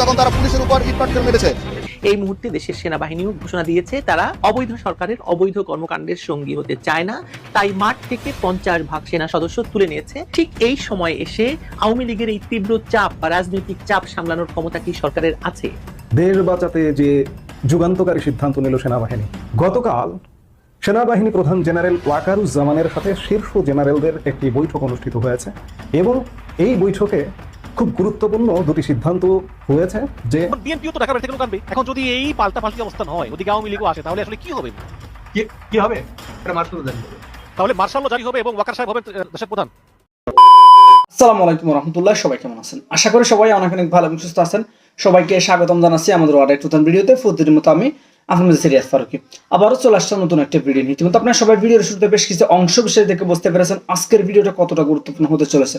তখন তারা পুলিশের উপর ইটপাটকেল মেরেছে। এই মুহূর্তে দেশের সেনাবাহিনীও ঘোষণা দিয়েছে, তারা অবৈধ সরকারের অবৈধ কর্মকাণ্ডের সঙ্গী হতে চায় না। তাই মাঠ থেকে পঞ্চাশ ভাগ সেনা সদস্য তুলে নিয়েছে। ঠিক এই সময় এসে আওয়ামী লীগের এই তীব্র চাপ বা রাজনৈতিক চাপ সামলানোর ক্ষমতা কি সরকারের আছে? দেশ বাঁচাতে যে যুগান্তকারী সিদ্ধান্ত নিল সেনাবাহিনী, গতকাল সেনাবাহিনী প্রধান জেনারেল ওয়াকারুজ্জামানের সাথে শীর্ষ জেনারেলদের একটি বৈঠক অনুষ্ঠিত হয়েছে এবং এই বৈঠকে খুব গুরুত্বপূর্ণ দুটি সিদ্ধান্ত হয়েছে যে বিএনপিও তো ঢাকা থেকে কানবে এখন যদি এই পাল্টা পাল্টি অবস্থান হয় ওদিকে আওয়ামী লীগও আসে তাহলে আসলে কি হবে? কি হবে? এটা মার্শাল জানি তাহলে মার্শালও জারি হবে এবং ওয়াকার সাহেব হবেন দেশের প্রধান। আসসালামু আলাইকুম রহমতুল্লাহ সবাই কেমন আছেন? আশা করি সবাই অনেক অনেক ভালো এবং সুস্থ আছেন। সবাইকে স্বাগতম জানাচ্ছি আমাদের আরেক নতুন ভিডিওতে। প্রতিদিনের মতো আমি আপনাদের সিরিয়াস ফারুকি। আবারও চলে আসছে নতুন একটা ভিডিও নিয়ে। ইতিমধ্যে আপনারা সবাই ভিডিওর শুরুতে বেশ কিছু অংশ বিষয় দেখে বুঝতে পেরেছেন আজকের ভিডিওটা কতটা গুরুত্বপূর্ণ হতে চলেছে।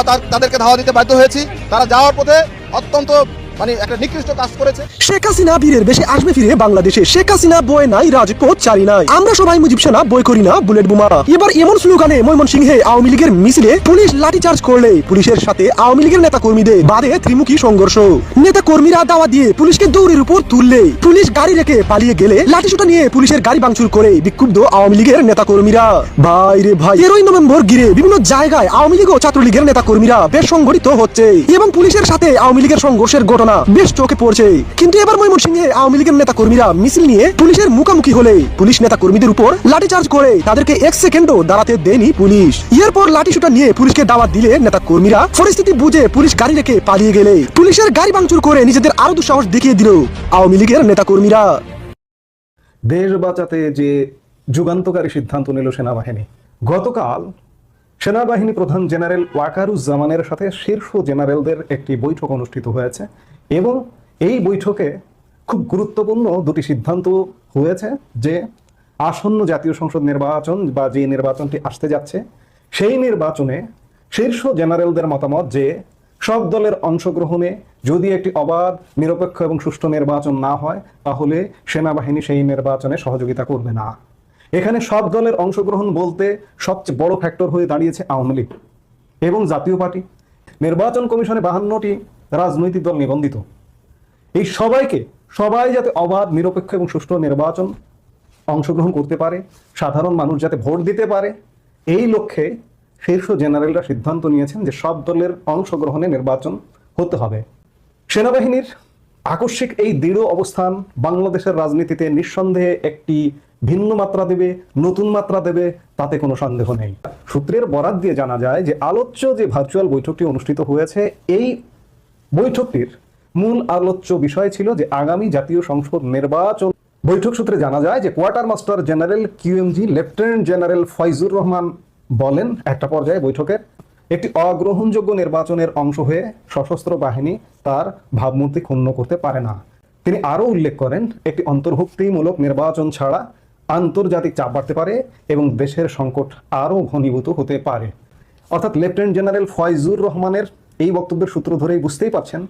আমরা তাদেরকে ধাওয়া দিতে বাধ্য হয়েছি। তারা যাওয়ার পথে অত্যন্ত মানে একটা নিকৃষ্ট কাজ করেছে। শেখ হাসিনা বীরের বেশে আসবে ফিরে বাংলাদেশে। শেখ হাসিনা নাই রাজপথ নাই। আমরা সবাই মুজিব সেনা বই করি না, বুলেট বোমা। এবার এমন স্লোগানে ময়মনসিংহে আওয়ামী লীগের মিছিলে পুলিশ করলে। পুলিশের সাথে আওয়ামী লীগের নেতা কর্মীদের বাদে ত্রিমুখী সংঘর্ষ। নেতা কর্মীরা দাওয়া দিয়ে পুলিশকে দৌড়ের উপর তুললে। পুলিশ গাড়ি রেখে পালিয়ে গেলে লাঠিসোটা নিয়ে পুলিশের গাড়ি ভাঙচুর করে বিক্ষুব্ধ আওয়ামী লীগের নেতা কর্মীরা ভাই রে ভাই, তেরোই নভেম্বর ঘিরে বিভিন্ন জায়গায় আওয়ামী লীগ ও ছাত্রলীগের নেতা কর্মীরা বেশ সংগঠিত হচ্ছে। এবং পুলিশের সাথে আওয়ামী লীগের সংঘর্ষের ঘটনা বেশ চোখে পড়ছে। কিন্তু এবার ময়মনসিংহে আওয়ামী লীগের নেতা কর্মীরা মিছিল নিয়ে পুলিশের মুখোমুখি হলে পুলিশ নেতা কর্মীদের উপর লাঠিচার্জ করে। তাদেরকে এক সেকেন্ডও দাঁড়াতে দেয়নি পুলিশ। এরপর লাঠিসুটা নিয়ে পুলিশকে দাওয়াত দিলে নেতা কর্মীরা পরিস্থিতি বুঝে পুলিশ গাড়ি রেখে পালিয়ে গেলে পুলিশের গাড়ি ভাঙচুর করে নিজেদের আরও দুঃসাহস দেখিয়ে দিল আওয়ামী লীগের নেতা কর্মীরা দেশ বাঁচাতে যে যুগান্তকারী সিদ্ধান্ত নিল সেনাবাহিনী, গতকাল সেনাবাহিনী প্রধান জেনারেল ওয়াকারুজ্জামানের সাথে শীর্ষ জেনারেলদের একটি বৈঠক অনুষ্ঠিত হয়েছে। এবং এই বৈঠকে খুব গুরুত্বপূর্ণ দুটি সিদ্ধান্ত হয়েছে যে আসন্ন জাতীয় সংসদ নির্বাচন বা যে নির্বাচনটি আসতে যাচ্ছে, সেই নির্বাচনে শীর্ষ জেনারেলদের মতামত যে সব দলের অংশগ্রহণে যদি একটি অবাধ, নিরপেক্ষ এবং সুষ্ঠু নির্বাচন না হয়, তাহলে সেনাবাহিনী সেই নির্বাচনে সহযোগিতা করবে না। এখানে সব দলের অংশগ্রহণ বলতে সবচেয়ে বড় ফ্যাক্টর হয়ে দাঁড়িয়েছে আওয়ামী লীগ এবং জাতীয় পার্টি। নির্বাচন কমিশনে বাহান্নটি রাজনৈতিক দল নিবন্ধিত। এই সবাইকে, সবাই যাতে অবাধ, নিরপেক্ষ এবং সুষ্ঠু নির্বাচন অংশগ্রহণ করতে পারে, সাধারণ মানুষ যাতে ভোট দিতে পারে, এই লক্ষ্যে শীর্ষ জেনারেলরা সিদ্ধান্ত নিয়েছেন যে সব দলের অংশগ্রহণে নির্বাচন হতে হবে। সেনাবাহিনীর আকস্মিক এই দৃঢ় অবস্থান বাংলাদেশের রাজনীতিতে নিঃসন্দেহে একটি ভিন্ন মাত্রা দেবে, নতুন মাত্রা দেবে, তাতে কোনো সন্দেহ নেই। সূত্রের বরাত দিয়ে জানা যায় যে আলোচ্য যে ভার্চুয়াল বৈঠকটি অনুষ্ঠিত হয়েছে, এই বৈঠকটির মূল আলোচ্য বিষয় ছিল যে আগামী জাতীয় সংসদ নির্বাচন। বৈঠক সূত্রে জানা যায় যে quartermaster general QMG lieutenant general Faizur Rahman বলেন, একটা পর্যায়ে বৈঠকের একটি অগ্রহণযোগ্য নির্বাচনের অংশ হয়ে সশস্ত্র বাহিনী তার ভাবমূর্তি ক্ষুণ্ণ করতে পারে না। তিনি আরও উল্লেখ করেন, একটি অন্তর্ভুক্তিমূলক নির্বাচন ছাড়া আন্তর্জাতিক চাপ বাড়তে পারে এবং দেশের সংকট আরও ঘনীভূত হতে পারে। অর্থাৎ লেফটেন্যান্ট জেনারেল ফয়জুর রহমানের এই বক্তব্যের সূত্র ধরেই বুঝতেই পারছেন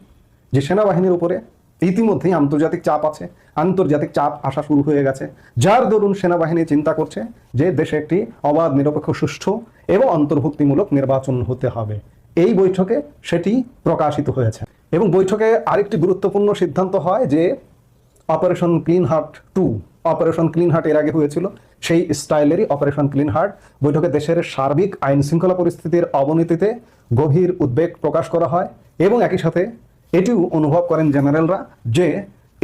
যে সেনাবাহিনীর উপরে ইতিমধ্যেই আন্তর্জাতিক চাপ আছে, আন্তর্জাতিক চাপ আসা শুরু হয়ে গেছে। যার দরুন সেনাবাহিনী চিন্তা করছে যে দেশে একটি অবাধ, নিরপেক্ষ, সুষ্ঠু এবং অন্তর্ভুক্তিমূলক নির্বাচন হতে হবে। এই বৈঠকে সেটি প্রকাশিত হয়েছে এবং বৈঠকে আরেকটি গুরুত্বপূর্ণ সিদ্ধান্ত হয় যে operation clean heart two operation clean heart এর আগে হয়েছিল, সেই স্টাইলেরই অপারেশন ক্লিন হার্ট। বৈঠকে দেশের সার্বিক আইন শৃঙ্খলা পরিস্থিতির অবনতিতে গভীর উদ্বেগ প্রকাশ করা হয় এবং একই সাথে এটিও অনুভব করেন জেনারেলরা যে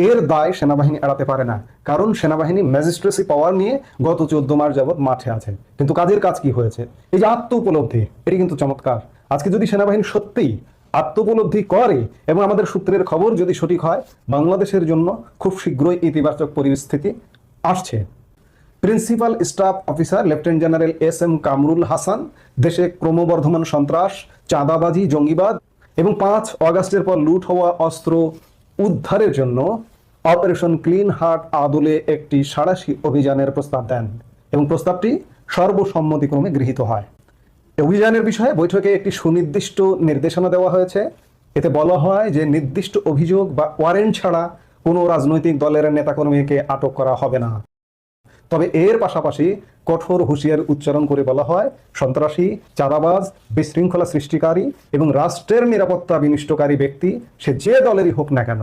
এর দায় সেনাবাহিনী এড়াতে পারে না, কারণ সেনাবাহিনী ম্যাজিস্ট্রেসি পাওয়ার নিয়ে গত চোদ্দ মাস যাবৎ মাঠে আছে। কিন্তু কাজের কাজ কি হয়েছে? এই যে আত্ম উপলব্ধি এটি কিন্তু চমৎকার। আজকে যদি সেনাবাহিনী সত্যিই আত্মোপলব্ধি করে এবং আমাদের সূত্রের খবর যদি সঠিক হয়, বাংলাদেশের জন্য খুব শীঘ্রই ইতিবাচক পরিস্থিতি আসছে। Principal staff officer lieutenant general S M Kamrul Hasan, দেশে ক্রমবর্ধমান সন্ত্রাস, চাঁদাবাজি, জঙ্গিবাদ এবং পাঁচ অগাস্টের পর লুট হওয়া অস্ত্র উদ্ধারের জন্য অপারেশন ক্লিন হার্ট আদলে একটি সাড়াশি অভিযানের প্রস্তাব দেন এবং প্রস্তাবটি সর্বসম্মতিক্রমে গৃহীত হয়। অভিযানের বিষয়ে বৈঠকে একটি সুনির্দিষ্ট নির্দেশনা দেওয়া হয়েছে। এতে বলা হয় যে নির্দিষ্ট অভিযোগ বা ওয়ারেন্ট ছাড়া কোনো রাজনৈতিক দলের নেতাকর্মীকে আটক করা হবে না। তবে এর পাশাপাশি কঠোর হুঁশিয়ার উচ্চারণ করে বলা হয়, সন্ত্রাসী, চাঁদাবাজ, বিশৃঙ্খলা সৃষ্টিকারী এবং রাষ্ট্রের নিরাপত্তা বিনিষ্টকারী ব্যক্তি, সে যে দলেরই হোক না কেন,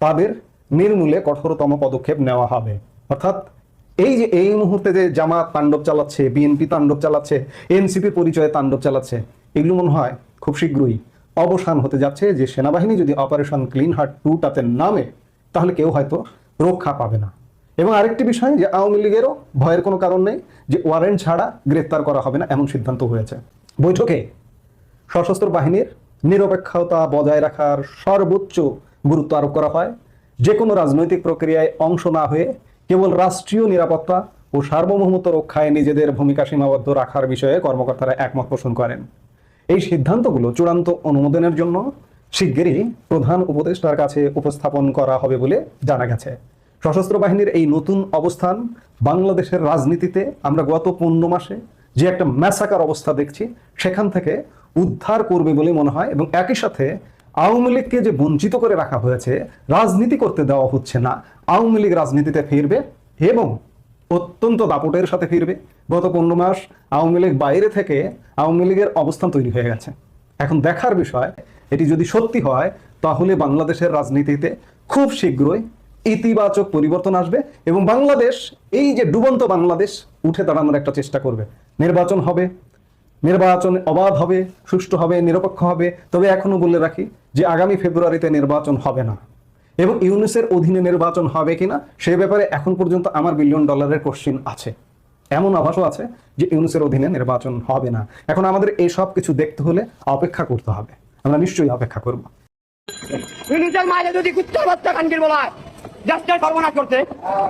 তাদের নির্মূলে কঠোরতম পদক্ষেপ নেওয়া হবে। অর্থাৎ এই যে, এই মুহূর্তে যে জামাত তাণ্ডব চালাচ্ছে বিএনপি তাণ্ডব চালাচ্ছে এনসিপি পরিচয়ে তাণ্ডব চালাচ্ছে, এগুলো মনে হয় খুব শীঘ্রই অবসান হতে যাচ্ছে। যে সেনাবাহিনী যদি অপারেশন ক্লিন হার্ট টুটাতে নামে, তাহলে কেউ হয়তো রক্ষা পাবে না। এবং আরেকটি বিষয় যে আওয়ামী লীগেরও ভয়ের কোনো কারণ নেই যে ওয়ারেন্ট ছাড়া গ্রেফতার করা হবে না এমন সিদ্ধান্ত হয়েছে। বৈঠকে সশস্ত্র বাহিনীর নিরপেক্ষতা বজায় রাখার সর্বোচ্চ গুরুত্ব আরোপ করা হয়। যে কোনো রাজনৈতিক প্রক্রিয়ায় অংশ না হয়ে কেবল রাষ্ট্রীয় নিরাপত্তা ও সার্বভৌমত্ব রক্ষায় নিজেদের ভূমিকা সীমাবদ্ধ রাখার বিষয়ে কর্মকর্তারা একমত পোষণ করেন। এই সিদ্ধান্তগুলো চূড়ান্ত অনুমোদনের জন্য শিগগিরই প্রধান উপদেষ্টার কাছে উপস্থাপন করা হবে বলে জানা গেছে। সশস্ত্র বাহিনীর এই নতুন অবস্থান বাংলাদেশের রাজনীতিতে আমরা গত পনেরো মাসে যে একটা ম্যাসাকার অবস্থা দেখছি, সেখান থেকে উদ্ধার করবে বলে মনে হয় এবং একই সাথে আওয়ামী লীগকে যে বঞ্চিত করে রাখা হয়েছে, রাজনীতি করতে দেওয়া হচ্ছে না। আওয়ামী লীগ রাজনীতিতে ফিরবে এবং অত্যন্ত দাপটের সাথে ফিরবে। গত পনেরো মাস আওয়ামী লীগ বাইরে থেকে আওয়ামী লীগের অবস্থান তৈরি হয়ে গেছে। এখন দেখার বিষয়, এটি যদি সত্যি হয়, তাহলে বাংলাদেশের রাজনীতিতে খুব শীঘ্রই ইতিবাচক পরিবর্তন আসবে এবং বাংলাদেশ, এই যে ডুবন্ত বাংলাদেশ, উঠে দাঁড়ানোর একটা চেষ্টা করবে। নির্বাচন হবে নির্বাচন অবাধ হবে, সুষ্ঠু হবে, নিরপেক্ষ হবে। তবে এখনও বলে রাখি যে আগামী ফেব্রুয়ারিতে নির্বাচন হবে না। এবং ইউনিসের অধীনে নির্বাচন হবে কিনা সে ব্যাপারে এখন পর্যন্ত আমার বিলিয়ন ডলারের কোশ্চিন আছে। এমন আভাসও আছে যে ইউনিসের অধীনে নির্বাচন হবে না। এখন আমাদের এই সব কিছু দেখতে হলে অপেক্ষা করতে হবে। আমরা নিশ্চয়ই অপেক্ষা করব। ইউনিটের মায়ের যদি কুত্তা বাচ্চা কানকির সর্বনাশ করতে।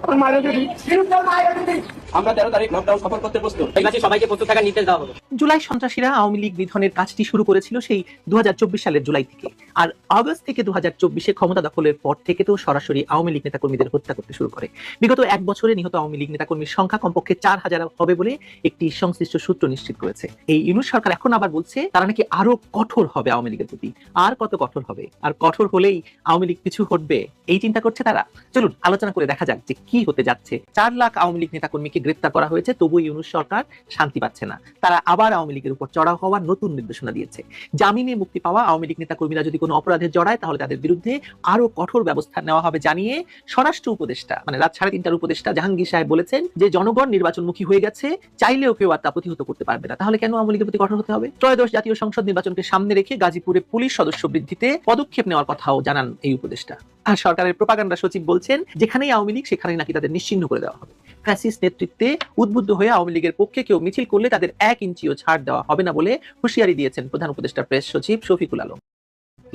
ওর মায়ের যদি ইউনিটের মায়ের যদি আমরা তেরো তারিখ লকডাউন সফল করতে প্রস্তুত। সবাইকে প্রস্তুত থাকার নির্দেশ দেওয়া হলো জুলাই সন্ত্রাসীরা আওয়ামী লীগ নিধনের কাজটি শুরু করেছিল সেই দু সালের জুলাই থেকে। আর আগস্ট থেকে দু হাজার চব্বিশে ক্ষমতা দখলের পর থেকে তো সরাসরি আওয়ামী লীগ নেতাকর্মীদের হত্যা করতে শুরু করে। বিগত এক বছরে নিহত আওয়ামী লীগ নেতাকর্মীর সংখ্যা কমপক্ষে চার হাজার হবে বলে একটি সংশ্লিষ্ট সূত্র নিশ্চিত করেছে। এই ইউনুস সরকার এখন আবার বলছে তারা নাকি আরও কঠোর হবে আওয়ামী লীগের প্রতি। আর কত কঠোর হবে? আর কঠোর হলেই আওয়ামী লীগ কিছু ঘটবে এই চিন্তা করছে তারা? চলুন আলোচনা করে দেখা যাক যে কি হতে যাচ্ছে। চার লাখ আওয়ামী লীগ নেতাকর্মীকে গ্রেপ্তার করা হয়েছে তবু ইউনুস সরকার শান্তি পাচ্ছে না। তারা আবার আওয়ামী লীগের উপর চড়াও হওয়ার নতুন নির্দেশনা দিয়েছে। জামিনে মুক্তি পাওয়া আওয়ামী লীগ নেতাকর্মীরা যদি কোনো অপরাধে জড়ায়, তাহলে তাদের বিরুদ্ধে আরও কঠোর ব্যবস্থা নেওয়া হবে জানিয়ে স্বরাষ্ট্র উপদেষ্টা মানে রাত সাড়ে তিনটার উপদেষ্টা জাহাঙ্গীর সাহেব বলেছেন যে, জনগণ নির্বাচনমুখী হয়ে গেছে, চাইলেও কেউ আর তা প্রতিহত করতে পারবে না। তাহলে কেন আওয়ামী লীগের প্রতি কঠোর হতে হবে? ত্রয়োদশ জাতীয় সংসদ নির্বাচনকে সামনে রেখে গাজীপুরে পুলিশ সদস্য বৃদ্ধিতে পদক্ষেপ নেওয়ার কথাও জানান এই উপদেষ্টা। আর সরকারের প্রপাগান্ডা সচিব বলছেন, যেখানেই আওয়ামী লীগ, সেখানেই নাকি তাদের নিশ্চিহ্ন করে দেওয়া হবে। ফ্যাসিস্ট নেতৃত্বে উদ্বুদ্ধ হয়ে আওয়ামী লীগের পক্ষে কেউ মিছিল করলে তাদের এক ইঞ্চিও ছাড় দেওয়া হবে না বলে হুঁশিয়ারি দিয়েছেন প্রধান উপদেষ্টা প্রেস সচিব শফিকুল আলম।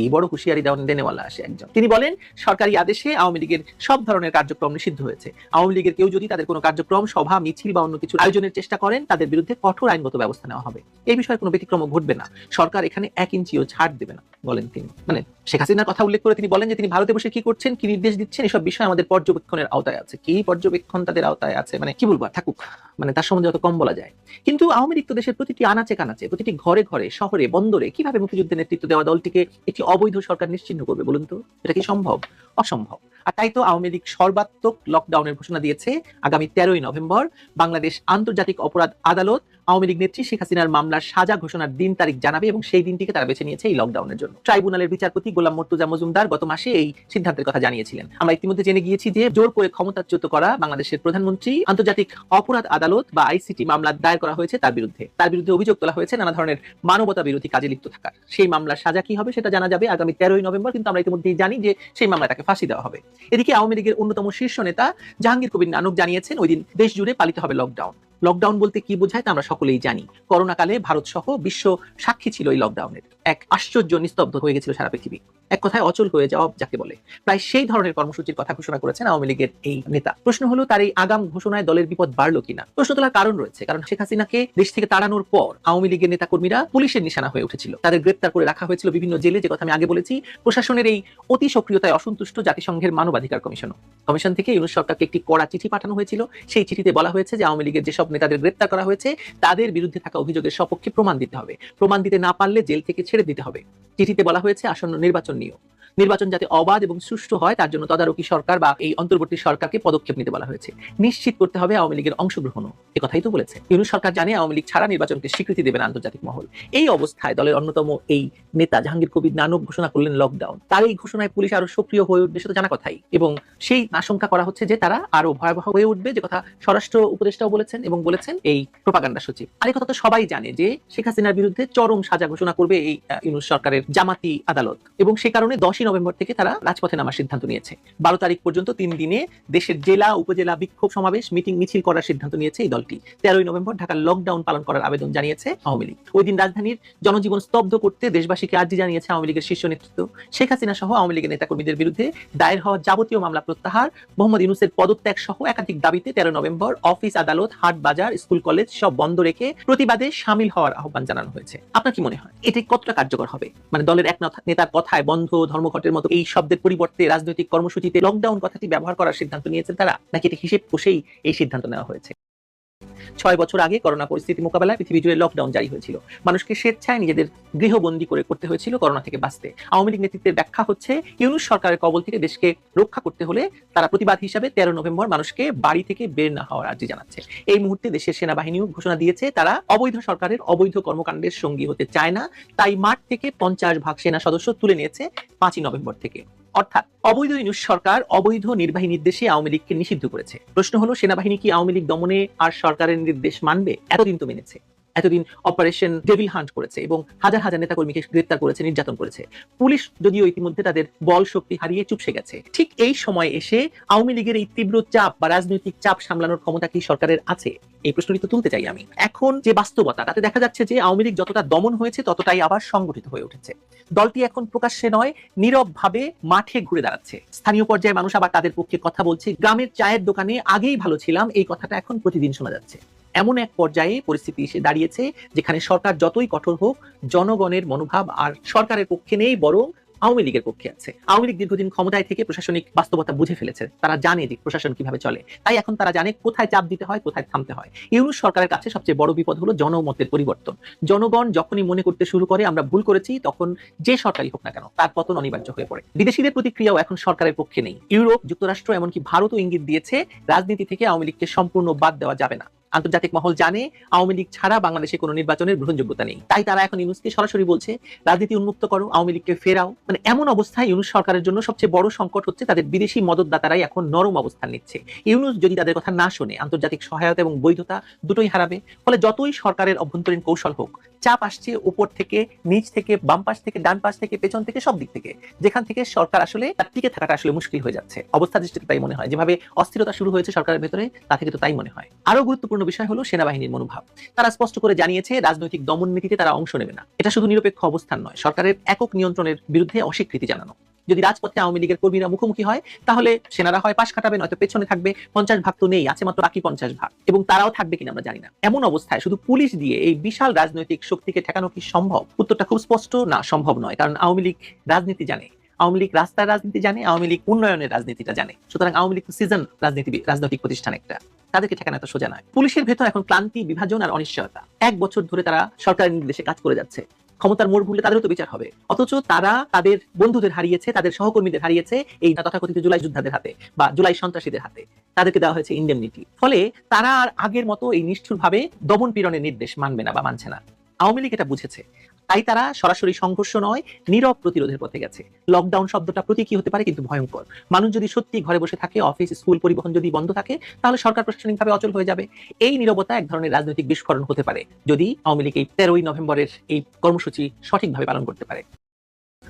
এই বড় হুঁশিয়ারি দেওয়া দেনেওয়ালা আসে একজন। তিনি বলেন, সরকারি আদেশে আওয়ামী লীগের সব ধরনের কার্যক্রম নিষিদ্ধ হয়েছে। আওয়ামী লীগের কেউ যদি তাদের কোনো কার্যক্রম, সভা, মিছিল বা অন্য কিছু আয়োজনের চেষ্টা করেন, তাদের বিরুদ্ধে কঠোর আইনগত ব্যবস্থা নেওয়া হবে। এই বিষয়ে কোনো ব্যতিক্রম ঘটবে না। সরকার এখানে এক ইঞ্চিও ছাড় দেবে না, বলেন তিনি। মানে শেখ হাসিনার কথা উল্লেখ করে তিনি বলেন যে তিনি ভারতে বসে কি করছেন, কি নির্দেশ দিচ্ছেন, এসব বিষয় আমাদের পর্যবেক্ষণের আওতায় আছে। কি পর্যবেক্ষণ তাদের আওতায় আছে? মানে কি বলব থাকুক। মানে তার সম্বন্ধে যত কম বলা যায়। কিন্তু আওয়ামী লীগ দেশের প্রতিটি আনাচে কানাচে, প্রতিটি ঘরে ঘরে, শহরে, বন্দরে কীভাবে মুক্তিযুদ্ধের নেতৃত্ব দেওয়া দলটিকে একটি অবৈধ সরকার নিশ্চিহ্ন করবে বলুন তো? এটা কি সম্ভব? অসম্ভব। আর তাই তো আওয়ামী লীগ সর্বাত্মক লকডাউনের ঘোষণা দিয়েছে আগামী তেরোই নভেম্বর। বাংলাদেশ আন্তর্জাতিক অপরাধ আদালত আওয়ামী লীগ নেত্রী শেখ হাসিনার মামলার সাজা ঘোষণার দিন তারিখ জানাবে এবং সেই দিনটিকে তারা বেছে নিয়েছে এই লকডাউনের জন্য। ট্রাইব্যুনালের বিচারপতি গোলাম মর্তুজা মজুমদার গত মাসে এই সিদ্ধান্তের কথা জানিয়েছিলেন। আমরা ইতিমধ্যে জেনে গিয়েছি যে জোর করে ক্ষমতাচ্যুত করা বাংলাদেশের প্রধানমন্ত্রী আন্তর্জাতিক অপরাধ আদালত বা আইসিটি মামলা দায়ের করা হয়েছে তার বিরুদ্ধে। তার বিরুদ্ধে অভিযোগ তোলা হয়েছে নানা ধরনের মানবতা বিরোধী কাজে লিপ্ত থাকার। সেই মামলার সাজা কি হবে সেটা জানা যাবে আগামী তেরোই নভেম্বর, কিন্তু আমরা ইতিমধ্যেই জানি যে সেই মামলায় তাকে ফাঁসি দেওয়া হবে। এদিকে আওয়ামী লীগের অন্যতম শীর্ষ নেতা জাহাঙ্গীর কবির নানক জানিয়েছেন, ওই দিন দেশ জুড়ে পালিত হবে লকডাউন লকডাউন বলতে কি বোঝায় তা আমরা সকলেই জানি। করোনাকালে ভারত সহ বিশ্ব সাক্ষী ছিল এই লকডাউনের এক আশ্চর্য নিস্তব্ধ হয়ে গেছিল সারা পৃথিবী। এক কথায় অচল হয়ে যাওয়া যাকে বলে। প্রায় সেই ধরনের কর্মসূচির কথা ঘোষণা করেছেন আওয়ামী লীগের এই নেতা। প্রশ্ন হলো, তার এই আগাম ঘোষণায় দলের বিপদ বাড়লো কিনা? প্রশ্ন তোলার কারণ রয়েছে, কারণ শেখ হাসিনাকে দেশ থেকে তাড়ানোর পর আওয়ামী লীগের নেতা কর্মীরা পুলিশের নিশানা হয়ে উঠেছিল। তাদের গ্রেপ্তার করে রাখা হয়েছিল বিভিন্ন জেলে, যে কথা আমি আগে বলেছি। প্রশাসনের এই অতি সক্রিয়তায় অসন্তুষ্ট জাতিসংঘের মানবাধিকার কমিশনও। কমিশন থেকে ইউনুস সরকারকে একটি কড়া চিঠি পাঠানো হয়েছিল। সেই চিঠিতে বলা হয়েছে যে, আওয়ামী লীগের যেসব নেতাদের গ্রেপ্তার করা হয়েছে, তাদের বিরুদ্ধে থাকা অভিযোগের সপক্ষে প্রমাণ দিতে হবে। প্রমাণ দিতে না পারলে জেল থেকে ছেড়ে দিতে হবে। চিঠিতে বলা হয়েছে আসন্ন নির্বাচন নিয়েও। নির্বাচন যাতে অবাধ এবং সুষ্ঠু হয়, তার জন্য তদারকি সরকার বা এই অন্তর্বর্তী সরকারকে পদক্ষেপ নিতে বলা হয়েছে। নিশ্চিত করতে হবে আওয়ামী লীগের অংশগ্রহণও। এ কথাই তো বলেছে। ইউনুস সরকার জানে আওয়ামী লীগ ছাড়া নির্বাচনকে স্বীকৃতি দেবে না আন্তর্জাতিক মহল। এই অবস্থায় দলের অন্যতম এই নেতা জাহাঙ্গীর কবির নানক ঘোষণা করলেন লকডাউন তার এই ঘোষণায় পুলিশ আরও সক্রিয় হয়ে উঠবে সেটা জানা কথাই। এবং সেই আশঙ্কা করা হচ্ছে যে তারা আরও ভয়াবহ হয়ে উঠবে, যে কথা স্বরাষ্ট্র উপদেষ্টাও বলেছেন এবং বলেছেন এই প্রপাগান্ডা সচিব। আর কথা তো সবাই জানে যে শেখ হাসিনার বিরুদ্ধে চরম সাজা ঘোষণা করবে এই ইউনুস সরকারের জামাতি আদালত। এবং সেই কারণে দশই নভেম্বর থেকে তারা রাজপথে নামার সিদ্ধান্ত নিয়েছে। বারো তারিখ পর্যন্ত তিন দিনে দেশের জেলা, উপজেলা বিক্ষোভ সমাবেশ, মিটিং, মিছিল করার সিদ্ধান্ত নিয়েছে এই দলটি। তেরোই নভেম্বর ঢাকার লকডাউন পালন করার আবেদন জানিয়েছে আওয়ামী লীগ। ওই দিন রাজধানীর জনজীবন স্তব্ধ করতে দেশবাসীকে আর্জি জানিয়েছে আওয়ামী লীগের শীর্ষ নেতৃত্ব। শেখ হাসিনা সহ আওয়ামী লীগের নেতাকর্মীদের বিরুদ্ধে দায়ের হওয়া যাবতীয় মামলা প্রত্যাহার, মোহাম্মদ ইউনুসের পদত্যাগ সহ একাধিক দাবিতে তেরো নভেম্বর অফিস আদালত, হাট বাজার, স্কুল কলেজ সব বন্ধ রেখে প্রতিবাদে সামিল হওয়ার আহ্বান জানানো হয়েছে। আপনার কি মনে হয়? এটি কতটা কার্যকর হবে? মানে দলের এক নেতার কথায় বন্ধ ধর্মঘটের মতো এই শব্দের পরিবর্তে রাজনৈতিক কর্মসূচিতে লকডাউন কথাটি ব্যবহার করার সিদ্ধান্ত নিয়েছেন তারা? নাকি এটা হিসেব কষেই এই সিদ্ধান্ত নেওয়া হয়েছে? ছয় বছর আগে করোনা পরিস্থিতি মোকাবেলায় পৃথিবী জুড়ে লকডাউন জারি হয়েছিল। মানুষকে স্বেচ্ছায় নিজেদের গৃহবন্দী করে করতে হয়েছিল করোনা থেকে বাঁচতে। আওয়ামী লীগ নেতৃত্বের ব্যাখ্যা হচ্ছে, ইউনুস সরকারের কবল থেকে দেশকে রক্ষা করতে হলে তারা প্রতিবাদ হিসাবে তেরো নভেম্বর মানুষকে বাড়ি থেকে বের না হওয়ার আর্জি জানাচ্ছে। এই মুহূর্তে দেশের সেনাবাহিনীও ঘোষণা দিয়েছে, তারা অবৈধ সরকারের অবৈধ কর্মকাণ্ডের সঙ্গী হতে চায় না। তাই মাঠ থেকে পঞ্চাশ ভাগ সেনা সদস্য তুলে নিয়েছে পাঁচই নভেম্বর থেকে। অর্থাৎ অবৈধ ইউনুস সরকার অবৈধ নির্বাহী নির্দেশে আওয়ামী লীগকে নিষিদ্ধ করেছে। প্রশ্ন হলো, সেনাবাহিনী কি আওয়ামী লীগ দমনে আর সরকারের নির্দেশ মানবে? এতদিন তো মেনেছে। এতদিন অপারেশন ডেভিল হান্ট করেছে এবং হাজার হাজার নেতাকর্মীকে গ্রেপ্তার করেছে, নির্যাতন করেছে। পুলিশ যদিও ইতিমধ্যে তাদের বল শক্তি হারিয়ে চুপসে গেছে। ঠিক এই সময় এসে আওয়ামী লীগের এই তীব্র চাপ বা রাজনৈতিক চাপ সামলানোর ক্ষমতা কি সরকারের আছে? এই প্রশ্নটি তো তুলতে চাই আমি। এখন যে বাস্তবতা, তাতে দেখা যাচ্ছে যে আওয়ামী লীগ যতটা দমন হয়েছে, ততটাই আবার সংগঠিত হয়ে উঠেছে। দলটি এখন প্রকাশ্যে নয় নীরব ভাবে মাঠে ঘুরে দাঁড়াচ্ছে। স্থানীয় পর্যায়ে মানুষ আবার তাদের পক্ষে কথা বলছে। গ্রামের চায়ের দোকানে আগেই ভালো ছিলাম, এই কথাটা এখন প্রতিদিন শোনা যাচ্ছে। এমন এক পর্যায়ে পরিস্থিতি এসে দাঁড়িয়েছে যেখানে সরকার যতই কঠোর হোক, জনগণের মনোভাব আর সরকারের পক্ষে নেই, বরং আওয়ামী লীগের পক্ষে আছে। আওয়ামী লীগ দীর্ঘদিন ক্ষমতায় থেকে প্রশাসনিক বাস্তবতা বুঝে ফেলেছে। তারা জানে যে প্রশাসন কীভাবে চলে। তাই এখন তারা জানে কোথায় চাপ দিতে হয়, কোথায় থামতে হয়। ইউনুস সরকারের কাছে সবচেয়ে বড় বিপদ হলো জনমতের পরিবর্তন। জনগণ যখনই মনে করতে শুরু করে, আমরা ভুল করেছি, তখন যে সরকারই হোক না কেন, তার পতন অনিবার্য হয়ে পড়ে। বিদেশিদের প্রতিক্রিয়াও এখন সরকারের পক্ষে নেই। ইউরোপ, যুক্তরাষ্ট্র এমনকি ভারতও ইঙ্গিত দিয়েছে, রাজনীতি থেকে আওয়ামী লীগকে সম্পূর্ণ বাদ দেওয়া যাবে না। আন্তর্জাতিক মহল জানে, আওয়ামী লীগ ছাড়া বাংলাদেশে কোনো নির্বাচনের গ্রহণযোগ্যতা নেই। তাই তারা এখন ইউনুসকে সরাসরি বলছে, রাজনীতি উন্মুক্ত করো, আওয়ামী লীগকে ফেরাও। মানে এমন অবস্থায় ইউনুস সরকারের জন্য সবচেয়ে বড় সংকট হচ্ছে তাদের বিদেশি মদতদাতারাই এখন নরম অবস্থান নিচ্ছে। ইউনুস যদি তাদের কথা না শোনে, আন্তর্জাতিক সহায়তা এবং বৈধতা দুটোই হারাবে। ফলে যতই সরকারের অভ্যন্তরীণ কৌশল হোক চাপ আসছে উপর থেকে, নিচ থেকে, বাম পাশ থেকে, ডান পাশ থেকে, পেছন থেকে, সব দিক থেকে। যেখান থেকে সরকার আসলে তার টিকে থাকাটা আসলে মুশকিল হয়ে যাচ্ছে। অবস্থা দৃষ্টিতে তাই মনে হয়। যেভাবে অস্থিরতা শুরু হয়েছে সরকারের ভেতরে, তা থেকে তো তাই মনে হয়। আরও গুরুত্বপূর্ণ বিষয় হলো সেনাবাহিনীর মনোভাব। তারা স্পষ্ট করে জানিয়েছে, রাজনৈতিক দমন নীতিতে তারা অংশ নেবে না। এটা শুধু নিরপেক্ষ অবস্থান নয়, সরকারের একক নিয়ন্ত্রণের বিরুদ্ধে অস্বীকৃতি জানানো। যদি রাজপথে আওয়ামী লীগের কর্মীরা মুখোমুখি হয়, তাহলে সেনারা হয় পাশ কাটাবে নয়তো পেছনে থাকবে। পঞ্চাশ ভাগ তো নেই, আছে মাত্র বাকি পঞ্চাশ ভাগ। এবং তারাও থাকবে কিনা আমরা জানি না। এমন অবস্থায় শুধু পুলিশ দিয়ে এই বিশাল রাজনৈতিক শক্তিকে ঠেকানো কি সম্ভব? উত্তরটা খুব স্পষ্ট না, সম্ভব নয়। কারণ আওয়ামী লীগ রাজনীতি জানে। আওয়ামী লীগ রাস্তার রাজনীতি জানে, আওয়ামী লীগ উন্নয়নের রাজনীতিটা জানে। সুতরাং আওয়ামী লীগ সিজন রাজনীতি, রাজনৈতিক প্রতিষ্ঠান একটা। তাদেরকে ঠেকানো এত সোজা নয়। পুলিশের ভেতর এখন ক্লান্তি, বিভাজন আর অনিশ্চয়তা। এক বছর ধরে তারা সরকারের নির্দেশে কাজ করে যাচ্ছে। ক্ষমতার মোড় ঘুরলে তাদেরও তো বিচার হবে। অথচ তারা তাদের বন্ধুদের হারিয়েছে, তাদের সহকর্মীদের হারিয়েছে এই তথাকথিত জুলাই যোদ্ধাদের হাতে বা জুলাই সন্ত্রাসীদের হাতে। তাদেরকে দেওয়া হয়েছে ইন্ডেমনিটি ফলে তারা আর আগের মতো এই নিষ্ঠুরভাবে দমন পীড়নের নির্দেশ মানবে না বা মানছে না। আওয়ামী লীগ এটা বুঝেছে। তাই তারা সরাসরি সংঘর্ষ নয়, নীরব প্রতিরোধের পথে গেছে। লকডাউন শব্দটা প্রতীকী হতে পারে, কিন্তু ভয়ঙ্কর। মানুষ যদি সত্যি ঘরে বসে থাকে, অফিস, স্কুল পরিবহন যদি বন্ধ থাকে, তাহলে সরকার প্রশাসনিকভাবে অচল হয়ে যাবে। এই নীরবতা এক ধরনের রাজনৈতিক বিস্ফোরণ হতে পারে, যদি আওয়ামী লীগ এই তেরোই নভেম্বরের এই কর্মসূচি সঠিকভাবে পালন করতে পারে।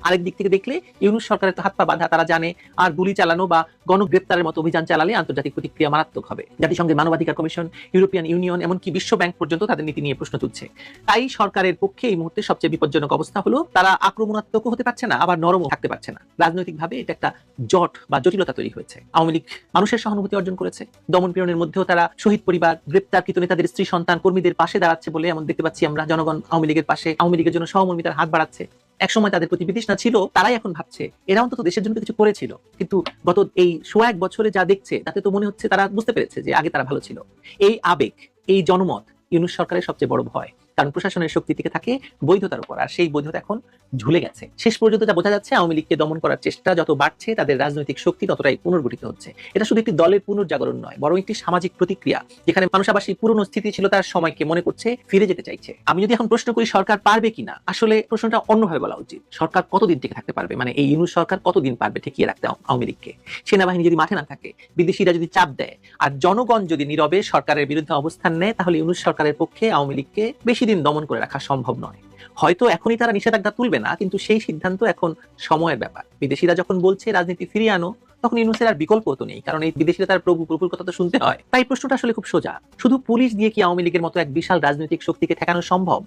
আরেক দিক থেকে দেখলে ইউনুস সরকারের তো হাত পা বাঁধা, তারা জানে আর গুলি চালানো বা গণগ্রেপ্তারের মতো অভিযান চালালে আন্তর্জাতিক প্রতিক্রিয়া মারাত্মক হবে। জাতিসংঘের মানবাধিকার কমিশন, ইউরোপিয়ান ইউনিয়ন এমনকি বিশ্ব ব্যাংক পর্যন্ত তাদের নীতি নিয়ে প্রশ্ন তুলছে। তাই সরকারের পক্ষে এই মুহূর্তে সবচেয়ে বিপজ্জনক অবস্থা হলো তারা আক্রমণাত্মক হতে পারছে না, আবার নরমও থাকতে পারছে না। রাজনৈতিকভাবে এটা একটা জট বা জটিলতা তৈরি হয়েছে। আওয়ামী লীগ মানুষের সহানুভূতি অর্জন করেছে। দমন পীড়নের মধ্যেও তারা শহীদ পরিবার, গ্রেপ্তারকৃত নেতাদের স্ত্রী, সন্তান, কর্মীদের পাশে দাঁড়াচ্ছে বলে এমন দেখতে পাচ্ছি আমরা। জনগণ আওয়ামী লীগের পাশে, আওয়ামী লীগের জন্য সহমর্মিতার হাত বাড়াচ্ছে। একসময় তাদের প্রতি বিতৃষ্ণা ছিল, তারাই এখন ভাবছে। এরা অন্তত দেশের জন্য কিছু করেছিল। কিন্তু গত এই সোয়া এক বছরে যা দেখছে, তাতে তো মনে হচ্ছে তারা বুঝতে পেরেছে যে আগে তারা ভালো ছিল। এই আবেগ, এই জনমত ইউনুস সরকারের সবচেয়ে বড় ভয়। কারণ প্রশাসনের শক্তি থেকে থাকে বৈধতার উপর। আর সেই বৈধতা এখন ঝুলে গেছে। শেষ পর্যন্ত যা বোঝা যাচ্ছে, আওয়ামী লীগকে দমন করার চেষ্টা যত বাড়ছে, তাদের রাজনৈতিক শক্তি ততটাই পুনর্গঠিত হচ্ছে। এটা শুধু একটি দলের পুনর্জাগরণ নয়, বরং একটি সামাজিক প্রতিক্রিয়া, যেখানে মানুষ আবার সেই পুরনো স্থিতি ছিল তার সময়কে মনে করছে, ফিরে যেতে চাইছে। আমি যদি এখন প্রশ্ন করি, সরকার পারবে কিনা? আসলে প্রশ্নটা অন্যভাবে বলা উচিত। সরকার কতদিন টিকে থাকতে পারবে? মানে এই ইউনুস সরকার কতদিন পারবে ঠেকিয়ে রাখতে আও- আওয়ামী লীগকে? সেনাবাহিনী যদি মাঠে না থাকে, বিদেশিরা যদি চাপ দেয়, আর জনগণ যদি নীরবে সরকারের বিরুদ্ধে অবস্থান নেয়, তাহলে ইউনুস সরকারের পক্ষে আওয়ামী লীগকে বেশি দিন দমন করে রাখা সম্ভব নয়। হয়তো এখনই তারা নিষেধাজ্ঞা তুলবে না, কিন্তু সেই সিদ্ধান্ত এখন সময়ের ব্যাপার। বিদেশিরা যখন বলছে রাজনীতি ফিরিয়ে আনো, তখন ইউনুসের আর বিকল্প তো নেই, কারণ এই বিদেশিরা তার প্রভু প্রভুর কথা তো শুনতে হয়। তাই প্রশ্নটা আসলে খুব সোজা। শুধু পুলিশ দিয়ে কি আওয়ামী লীগের মতো এক বিশাল রাজনৈতিক শক্তিকে ঠেকানো সম্ভব?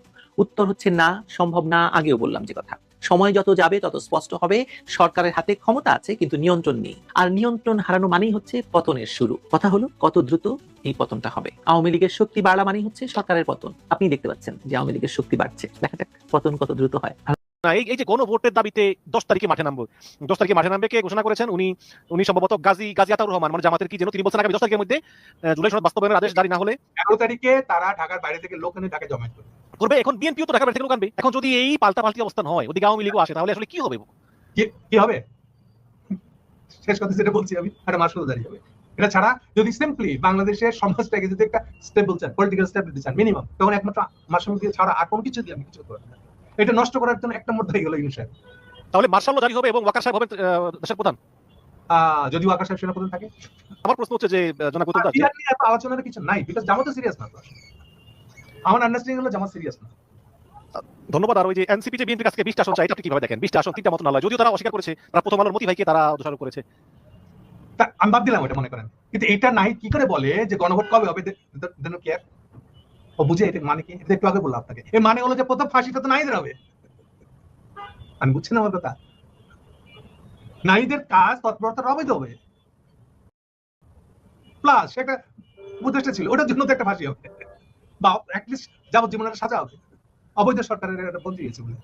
উত্তর হচ্ছে না, সম্ভব না, আগেও বললাম যে কথা। সময় যত যাবে তত স্পষ্ট হবে। সরকারের হাতে ক্ষমতা আছে কিন্তু নিয়ন্ত্রণ নেই। আর নিয়ন্ত্রণ হারানো মানেই হচ্ছে পতনের শুরু। কথা হলো কত দ্রুত এই পতনটা হবে। আওয়ামী লীগের শক্তি বাড়া মানেই হচ্ছে সরকারের পতন। আপনি দেখতে পাচ্ছেন যে আওয়ামী লীগের শক্তি বাড়ছে। দেখা যাক পতন কত দ্রুত হয়। না এই যে কোনো ভোটের দাবিতে দশ তারিখে মাঠে নামবো। দশ তারিখে মাঠে নামবে কে ঘোষণা করেছেন? উনি উনি সম্ভবত গাজী গাজী আতাউর রহমান মানে জামাতের কি যেন তিনি বলছেন আগামী দশ তারিখের মধ্যে জুলাই সনদ বাস্তবায়নের আদেশ জারি না হলে এগারো তারিখে তারা ঢাকার বাইরে থেকে লোক এনে ঢাকা জমায়েত করবে। করবে এখন বিএনপিও তো ঢাকা থেকে এখন যদি এই পাল্টা পাল্টি অবস্থান হয় ওদিকে আওয়ামী লীগও আসে তাহলে আসলে কি হবে? কি হবে? শেষ কথা যেটা বলছি আমি একটা মার্শাল দাঁড়িয়ে যাবে এটা ছাড়া যদি সিম্পলি বাংলাদেশের সমাজটাকে যদি একটা স্টেবল চান পলিটিক্যাল স্টেবিলিটি চান মিনিমাম তখন একমাত্র মার্শাল দিয়ে ছাড়া আর কোনো কিছু দিয়ে আমি কিছু করব না এটা নষ্ট করার জন্য একটা মধ্যে হয়ে গেল ইউনুস সাহেব। তাহলে মার্শাল জারি হবে এবং ওয়াকার সাহেব হবেন দেশের প্রধান? যদি আকাশ সাহেব সেনাপ্রধান থাকে। আমার প্রশ্ন হচ্ছে যে জনাব আলোচনার কিছু নাই বিকজ জামাতে সিরিয়াস না। আমার আন্ডারস্ট্যান্ডিং হলো জামাত সিরিয়াস না। ধন্যবাদ। আর ওই যে এনসিপি যে বিএনপির কাছে বিশটা আসন চাই এটা আপনি কীভাবে দেখেন? বিশটা আসন তিনটা মতো না যদিও তারা অস্বীকার করেছে তারা প্রথম আলোর মতি ভাইকে তারা দোষারোপ করেছে। তা আমি বাদ দিলাম ওটা মনে করেন। কিন্তু এটা নাই কি করে বলে যে গণভোট কবে হবে? দেন কেয়ার ও বুঝে এটা মানে কি? এটা একটু আগে বললাম আপনাকে। এর মানে হলো যে প্রথম ফাঁসিটা তো নাইদের হবে। আমি বুঝছি না আমার কথা। নারীদের কাজ তৎপরতা অবৈধ হবে। প্লাস সেটা উপদেশটা ছিল ওটার জন্য তো একটা ফাঁসি হবে। বা অ্যাটলিস্ট যাবজ্জীবন একটা সাজা হবে অবৈধ সরকারের বন্দী হয়েছে বলে।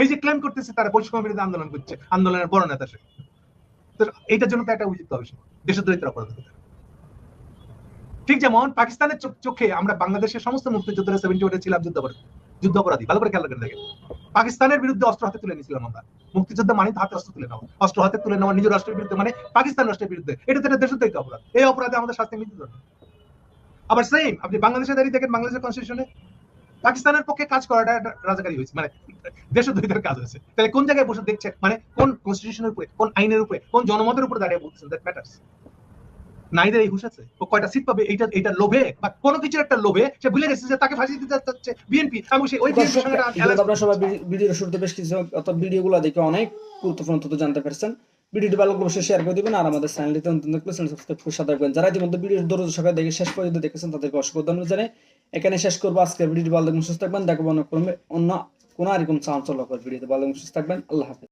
এই যে ক্লেম করতেছে, তারা বিরোধী আন্দোলন করছে। আন্দোলনের বড় নেতা সে। এইটার জন্য তো একটা অভিযুক্ত হবে অপরাধ ঠিক যেমন পাকিস্তানের চোখে আমরা বাংলাদেশের সমস্ত মুক্তিযোদ্ধারা সেভেন্টি ওয়ানে ছিলাম যুদ্ধাপরাধী যুদ্ধ অপরাধী। ভালো করে খেয়াল দেখেন। পাকিস্তানের বিরুদ্ধে অস্ত্র হাতে তুলে নিয়েছিলাম আমরা। মুক্তিযোদ্ধা মানে হাতে অস্ত্র তুলে নেওয়া। অস্ত্র হাতে তুলে নেওয়া নিজ রাষ্ট্রের বিরুদ্ধে মানে পাকিস্তান রাষ্ট্রের বিরুদ্ধে। এটা তো একটা দেশদ্রোহিত অপরাধ। এই অপরাধে আমাদের শাস্তি মৃত্যুদণ্ড আবার সেম আপনি বাংলাদেশে দাঁড়িয়ে দেখেন বাংলাদেশের কনস্টিটিউশনে পাকিস্তানের পক্ষে কাজ করাটা রাজাকারী হয়েছে। মানে দেশদ্রোহিতার কাজ হয়েছে তাহলে কোন জায়গায় বসে দেখছেন মানে কোন কনস্টিটিউশনের উপরে কোন আইনের উপরে কোন জনমতের উপরে দাঁড়িয়ে বলতেছেন দ্যাট ম্যাটার্স নাইদের এই হুশ আছে। ও কয়টা সিট পাবে এইটা এটা লোভে বা কোনো কিছুর একটা লোভে সে ভুলে গেছে যে তাকে ফাঁসি দিতে যাচ্ছে বিএনপি এবং সে ওই বিএনপির সঙ্গে আপনারা সবাই ভিডিওর শুরুতে বেশ কিছু অর্থাৎ ভিডিওগুলো দেখে অনেক গুরুত্বপূর্ণ তথ্য জানতে পারছেন। ভিডিওটি ভালো লাগলে অবশ্যই শেয়ার করে দিবেন। আর আমাদের চ্যানেলটিতে নতুন দেখলে চ্যানেল সাবস্ক্রাইব করে সাথে রাখবেন যারা ইতিমধ্যে ভিডিওর দরজ সবাই দেখে শেষ পর্যন্ত দেখেছেন, তাদেরকে অসংখ্য ধন্যবাদ জানাই। এখানে শেষ করব। আজকে ভিডিওটি ভালো দেখবেন সুস্থ থাকবেন দেখব অন্য কোনো এরকম চাঞ্চল্যকর ভিডিওতে ভালো সুস্থ থাকবেন। আল্লাহ হাফেজ।